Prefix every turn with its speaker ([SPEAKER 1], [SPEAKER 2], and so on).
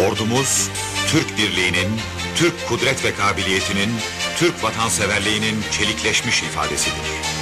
[SPEAKER 1] Ordumuz, Türk birliğinin, Türk kudret ve kabiliyetinin, Türk vatanseverliğinin çelikleşmiş ifadesidir.